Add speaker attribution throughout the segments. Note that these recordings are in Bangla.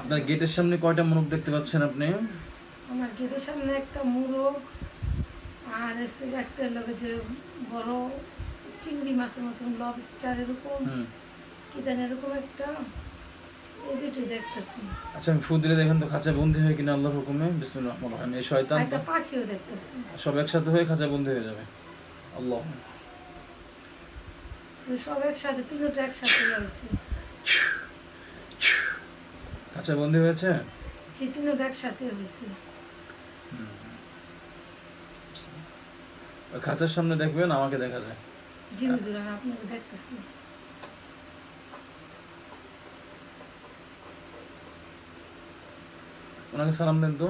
Speaker 1: আপনার গেটের সামনে কয়টা মুরগ দেখতে পাচ্ছেন আপনি?
Speaker 2: আমার গেটের সামনে একটা মুরগ আর এসে একটা লোকে যে বড় চিংড়ি মাছের মতন লবস্টার এরকম কি জানি এরকম একটা এই দুটি দেখতেছি।
Speaker 1: আচ্ছা আমি ফু দিলে দেখেন তো খাঁচা বন্দি হয় কিনা আল্লাহর হুকুমে? বিসমিল্লাহ রহমান রহিম। এই শয়তান
Speaker 2: একটা পাখিও দেখতেছি।
Speaker 1: সব একসাথে হয়ে খাঁচা বন্দি হয়ে যাবে। আল্লাহ।
Speaker 2: সব একসাথে তিনটা একসাথে হয়েছে।
Speaker 1: খাঁচা বন্দি হয়েছে?
Speaker 2: কি তিনটা একসাথে হয়েছে।
Speaker 1: খাঁচার সামনে দেখবেন আমাকে দেখা যায়।
Speaker 2: জিরো জিরো আমি আপনাকে দেখতেছি।
Speaker 1: ওনাকে সালাম দেন তো।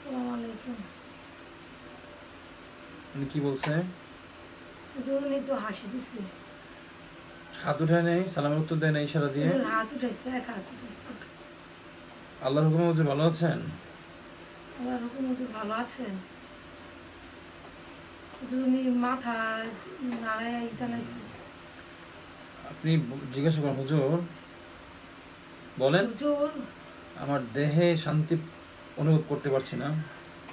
Speaker 2: সালাম আলাইকুম।
Speaker 1: উনি কি বলছে?
Speaker 2: জরুরি তো হাসি দিছে।
Speaker 1: হাত উঠায় নেই সালামের উত্তর দেয় না ইশারা দিয়ে?
Speaker 2: হাত উঠাইছে এক হাত উঠাইছে।
Speaker 1: আল্লাহর হুকুমে ভালো আছেন?
Speaker 2: আল্লাহ হুকুম হুজুর ভালো আছেন। জুনি মাথা নাড়াই জানাইছে
Speaker 1: আপনি জিজ্ঞাসা করেন হুজুর বলেন।
Speaker 2: হুজুর।
Speaker 1: আমার দেহে শান্তি অনুভব করতে পারছি না।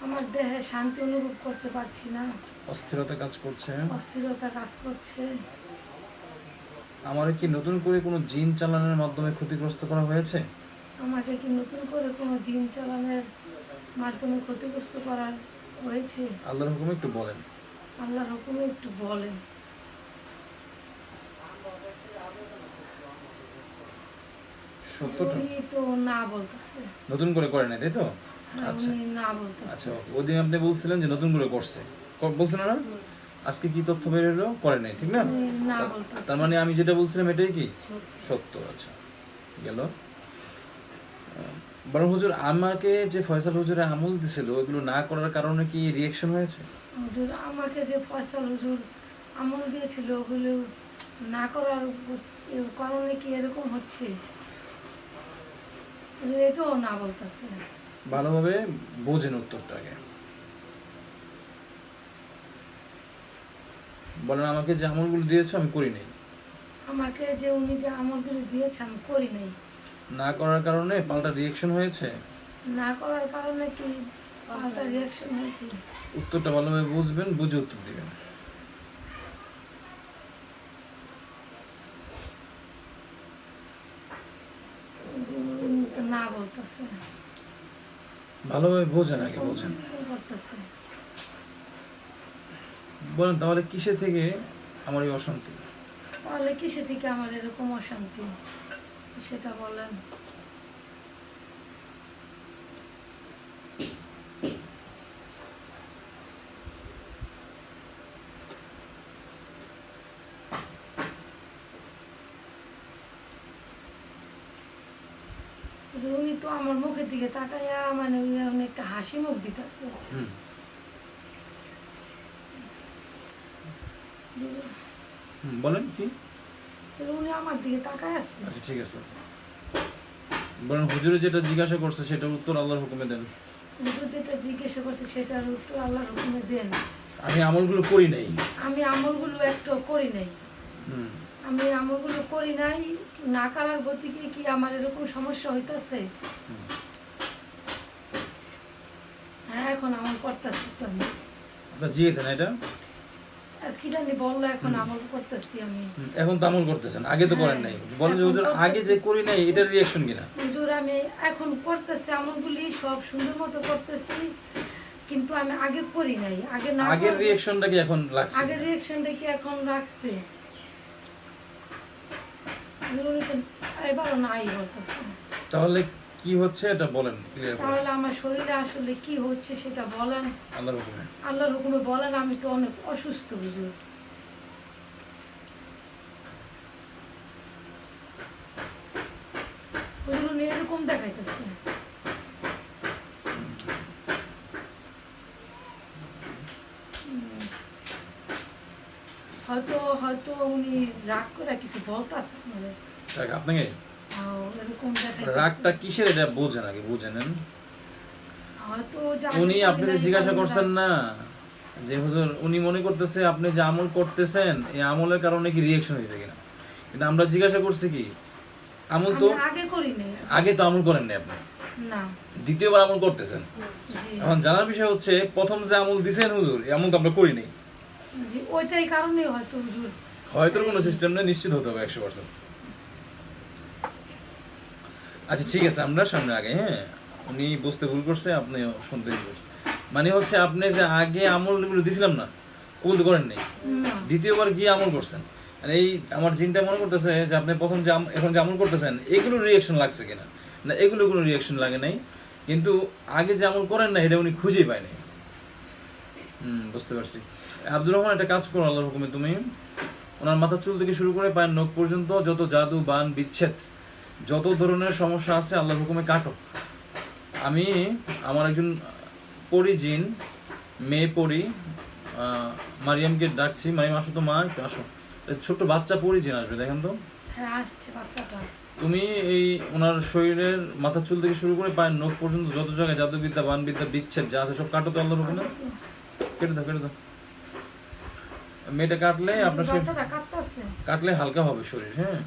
Speaker 2: আমার দেহে শান্তি অনুভব করতে পারছি না।
Speaker 1: অস্থিরতা কাজ করছে।
Speaker 2: অস্থিরতা কাজ করছে।
Speaker 1: আমার কি নতুন করে কোনো জিন চালানোর মাধ্যমে ক্ষতিগ্রস্ত করা হয়েছে?
Speaker 2: আমাকে কি নতুন করে কোনো দিন চালানোর মাধ্যমে ক্ষতিগ্রস্ত করা হয়েছে?
Speaker 1: আল্লাহর হুকুমে একটু বলেন।
Speaker 2: আল্লাহর হুকুমে একটু বলেন।
Speaker 1: সত্যটা?
Speaker 2: তো না বলতেছে।
Speaker 1: নতুন করে করে নাই তাই তো?
Speaker 2: হ্যাঁ,
Speaker 1: আচ্ছা।
Speaker 2: না বলতেছে।
Speaker 1: আচ্ছা ওদিন আপনি বলছিলেন যে নতুন করে করছে। বলছেন না আজকে কি তথ্য বের হলো? করে নাই ঠিক না? তার মানে আমি যেটা বলছিলাম এটাই কি? সত্য। আচ্ছা গেল। বড় হুজুর আমাকে যে ফয়সাল হুজুরে আমল দিছিল ওগুলো না করার কারণে কি রিয়াকশন হয়েছে?
Speaker 2: হুজুর আমাকে যে ফয়সাল হুজুর আমল দিয়েছিল ওগুলো না করার কারণে কি এরকম হচ্ছে? এটাও না বলতেছে।
Speaker 1: ভালোভাবে বোঝেন উত্তরটাকে। বলেন আমাকে যে আমলগুলো দিয়েছ আমি করি নাই।
Speaker 2: আমাকে যে উনি যে আমলগুলো দিয়েছে আমি করি নাই।
Speaker 1: না করার কারণে পাল্টা রিয়াকশন হয়েছে?
Speaker 2: না করার কারণে কি পাল্টা রিয়াকশন হয়েছে?
Speaker 1: উত্তরটা ভালোভাবে বুঝবেন বুঝে উত্তর দিবেন।
Speaker 2: না বলতেছে।
Speaker 1: ভালোভাবে বোঝেন আগে বোঝেন।
Speaker 2: করতেছে
Speaker 1: বলেন তাহলে কিসে থেকে আমার এই অশান্তি?
Speaker 2: তাহলে কিসে থেকে আমার এরকম অশান্তি? সেটা বলেন। উনি তো আমার মুখের দিকে তাকাইয়া মানে উনি একটা হাসি মুখ দিতেছে
Speaker 1: হুম হুম, বলেন কি?
Speaker 2: উনি আমার দিকে তাকায় আছে।
Speaker 1: আচ্ছা ঠিক আছে। বলেন হুজুরে যেটা জিজ্ঞাসা করছে সেটা উত্তর আল্লাহর হুকুমে দেন।
Speaker 2: হুজুর যেটা জিজ্ঞাসা করছে সেটার উত্তর আল্লাহর হুকুমে দেন।
Speaker 1: আমি আমলগুলো করি নাই।
Speaker 2: আমি আমলগুলো একটু করি নাই।
Speaker 1: হুম।
Speaker 2: আমি আমলগুলো করি নাই না করার গতিকে কি আমার এরকম সমস্যা হইতাছে। হ্যাঁ এখন আমল করতেছি তো আমি।
Speaker 1: আপনার জিগেছেন এটা?
Speaker 2: আর কি জানি বলল এখন আমল করতেছি আমি।
Speaker 1: এখন তো আমল করতেছেন আগে তো করেন নাই। বলেন যে হুজুর আগে যে করি নাই এটার রিয়াকশন কিনা?
Speaker 2: হুজুর আমি এখন করতেছি আমলগুলি সব সুন্দর মতো করতেছি কিন্তু আমি আগে করি নাই আগে না
Speaker 1: আগের রিয়াকশনটা কি এখন লাগছে?
Speaker 2: আগের রিয়াকশনটা কি এখন বলতেছে।
Speaker 1: তাহলে কি হচ্ছে এটা বলেন
Speaker 2: তাহলে আমার শরীরে আসলে কি হচ্ছে সেটা বলেন।
Speaker 1: আল্লাহর হুকুমে।
Speaker 2: আল্লাহর হুকুমে বলেন আমি তো অনেক অসুস্থ হুজুর। হুজুর এরকম দেখাইতেছে। হয়তো হয়তো উনি রাগ করে কিছু বলতেছে
Speaker 1: আছে আপনাকে। রাগটা কিসের? এটা বোঝেন আগে বুঝে নেন উনি আপনাকে জিজ্ঞাসা করছেন না। যে হুজুর উনি মনে করতেছে আপনি যে আমল করতেছেন এই আমলের কারণে কি রিয়াকশন হয়েছে কিনা? কিন্তু আমরা জিজ্ঞাসা করছি কি? আমল তো
Speaker 2: আগে করি নাই
Speaker 1: আগে তো আমল করেন নাই আপনি।
Speaker 2: না।
Speaker 1: দ্বিতীয়বার আমল করতেছেন। এখন জানার বিষয় হচ্ছে প্রথম যে আমল দিছেন হুজুর এই আমল তো আমরা করি নাই
Speaker 2: জি ওইটাই কারণে হয়তো হুজুর
Speaker 1: হয়তো কোনো সিস্টেম নেই নিশ্চিত হতে হবে একশো পার্সেন্ট আচ্ছা ঠিক আছে আমরা সামনে আগে হ্যাঁ? উনি বুঝতে ভুল করছে আপনি শুনতে ভুল মানে হচ্ছে আপনি যে আগে আমলগুলো দিছিলাম না তো করেন নাই। দ্বিতীয়বার গিয়ে আমল করছেন। আর এই আমার জিনটা মনে করতেছে যে আপনি প্রথম যে এখন যে আমল করতেছেন এগুলো রিয়াকশন লাগছে কিনা? না এগুলো কোনো রিয়াকশন লাগে নাই। কিন্তু আগে যে আমল করেন না এটা উনি খুঁজেই পায় নাই। হুম বুঝতে পারছি। আব্দুর রহমান একটা কাজ করো আল্লাহর হুকুমে তুমি। ওনার মাথার চুল থেকে শুরু করে পায়ের নখ পর্যন্ত যত জাদু বান বিচ্ছেদ যত ধরনের সমস্যা আছে আল্লাহর হুকুমে কাটো। আমি আমার একজন পরি জিন মেয়ে পরি মারিয়ামকে ডাকছি। মারিয়াম আসো তো মা একটু আসো। ছোট্ট বাচ্চা পরি জিন আসবে দেখেন তো।
Speaker 2: হ্যাঁ
Speaker 1: তুমি এই ওনার শরীরের মাথা চুল থেকে শুরু করে পায়ের নখ পর্যন্ত যত জায়গায় জাদুবিদ্যা বানবিদ্যা বিচ্ছেদ যা আছে সব কাটো তো আল্লাহর হুকুমে। কেটে দাও কেটে দাও। মেয়েটা কাটলে আপনার কাটলে হালকা হবে শরীর হ্যাঁ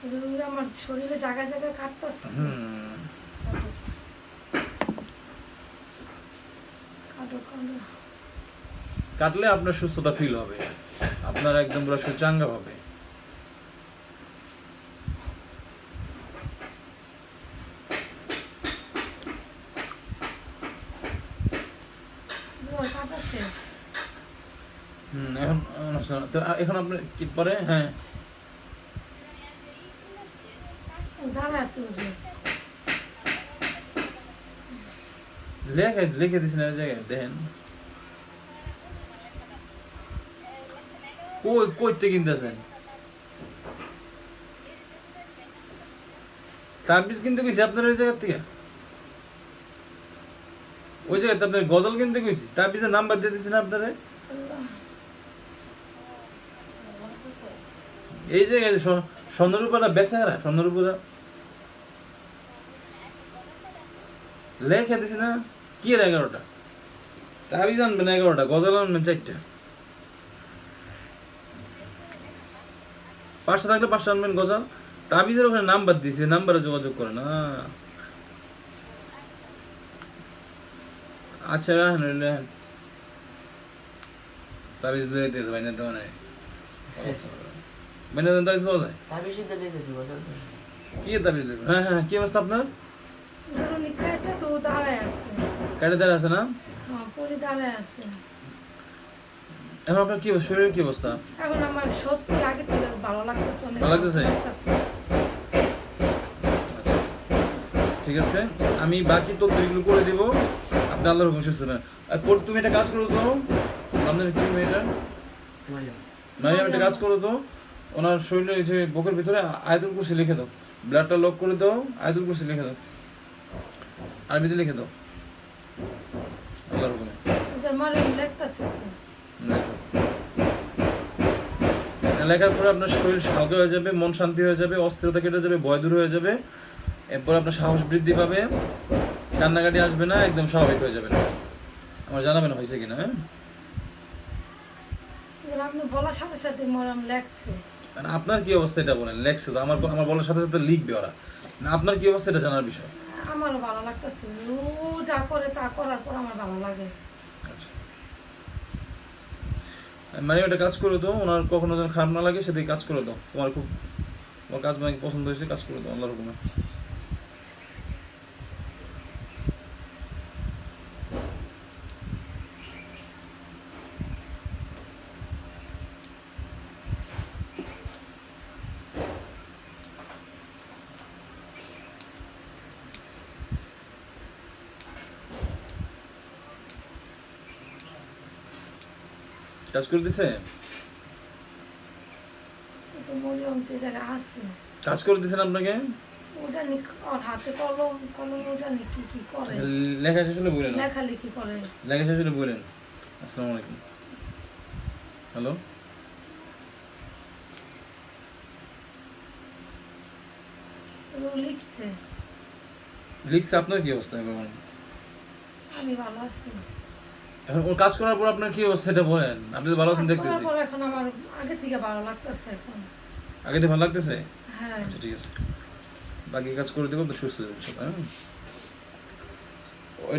Speaker 2: হুজুর আমার শরীরে জায়গায় জায়গায় কাঁদতেছে
Speaker 1: হুম
Speaker 2: কাটো কাটো।
Speaker 1: কাটলে আপনার সুস্থতা ফিল হবে। আপনার একদম পুরো সুচাঙ্গা হবে। এখন আপনি কি পরে? হ্যাঁ
Speaker 2: দাঁড়ায় আছে হুজুর
Speaker 1: লেখে এই জায়গায়? দেখেন। কই কইতে কিনতেছেন? তাবিজ কিনতে কইছি আপনার ওই জায়গা থেকে? ওই জায়গায় আপনার গজল কিনতে কইছি? তাবিজের নাম্বার দিয়ে দিচ্ছেন আপনারে? এই জায়গায় স- স্বর্ণরূপারা বেচে হারা লেখে দিছি না কি এর এগারোটা? তাবিজ আনবেন এগারোটা গজল আনবেন চারটা। পাঁচটা থাকলে পাঁচটা আনবেন গজল। তাবিজের ওখানে নাম্বার দিছি নাম্বারে যোগাযোগ করেন না আচ্ছা রাখেন রাখেন তাবিজ লয়ে দিয়েছে ভাই না তো মানে মানে তাবিজ পাওয়া যায়?
Speaker 3: তাবিজ নিতেছি বছর
Speaker 1: কি তাবিজ হ্যাঁ হ্যাঁ কি অবস্থা আপনার?
Speaker 2: হুজুর তো দাঁড়ায় আছে।
Speaker 1: কাটে দাঁড়া আছে না?
Speaker 2: হ্যাঁ পরে দাঁড়ায় আছে।
Speaker 1: এখন আপনার কি শরীরের কি অবস্থা?
Speaker 2: এখন আমার সত্যি আগে থেকে ভালো লাগতেছে অনেক
Speaker 1: ভালো লাগতেছে?
Speaker 2: লাগতেছে।
Speaker 1: আচ্ছা। ঠিক আছে। আমি বাকি তথ্যগুলো করে দিব। আপনি আল্লাহর হুকুম সুস্থ তুমি একটা কাজ করো তো। আপনার কি মেয়েটা মারিয়াম। একটা কাজ করো তো। ওনার শরীরে যে বুকের ভিতরে আয়তুল কুরসি লিখে দাও। ব্লাডটা লক করে দাও। আয়তুল কুরসি লিখে দাও। আরবিতে লিখে দাও। আল্লাহর হুকুমে। লেখার পরে আপনার শরীর হালকা হয়ে যাবে মন শান্তি হয়ে যাবে অস্থিরতা কেটে যাবে ভয় দূর হয়ে যাবে। এরপর আপনার সাহস বৃদ্ধি পাবে। কান্নাকাটি আসবে না একদম স্বাভাবিক হয়ে যাবে আমার জানাবেন হয়েছে কিনা হ্যাঁ? আপনার কি অবস্থা এটা বলেন? লেখছে তো আমার আমার বলার সাথে সাথে লিখবে ওরা। না আপনার কি অবস্থা এটা জানার বিষয়?
Speaker 2: আমারও ভালো লাগতেছে। ও যা করে তা করার পর আমার ভালো লাগে।
Speaker 1: আচ্ছা। মানে একটা কাজ করে দাও, ওনার কখনো যেন খারাপ না লাগে, সেদিকে কাজ করে দাও। তোমার খুব তোমার কাজ মানে পছন্দ হয়েছে, কাজ করে দাও, আল্লাহর হুকুমে। কাজ করে দিছে কাজ করে দিছেন আপনাকে লেখা শেষ হলে বলেন লেখা শেষ হলে বলেন আসসালামু আলাইকুম হ্যালো
Speaker 2: লিখছে
Speaker 1: লিখছে আপনার কি অবস্থা এখন
Speaker 2: আমি ভালো আছি
Speaker 1: এখন ওর কাজ করার পর আপনার কি অবস্থা এটা বলেন? আপনি তো ভালো আছেন দেখতেছি।
Speaker 2: এখন আমার আগে থেকে ভালো লাগতেছে এখন।
Speaker 1: আগে থেকে ভালো লাগতেছে?
Speaker 2: হ্যাঁ।
Speaker 1: আচ্ছা ঠিক আছে। বাকি কাজ করে দেবো তো সুস্থ হয়ে সবাই? ওই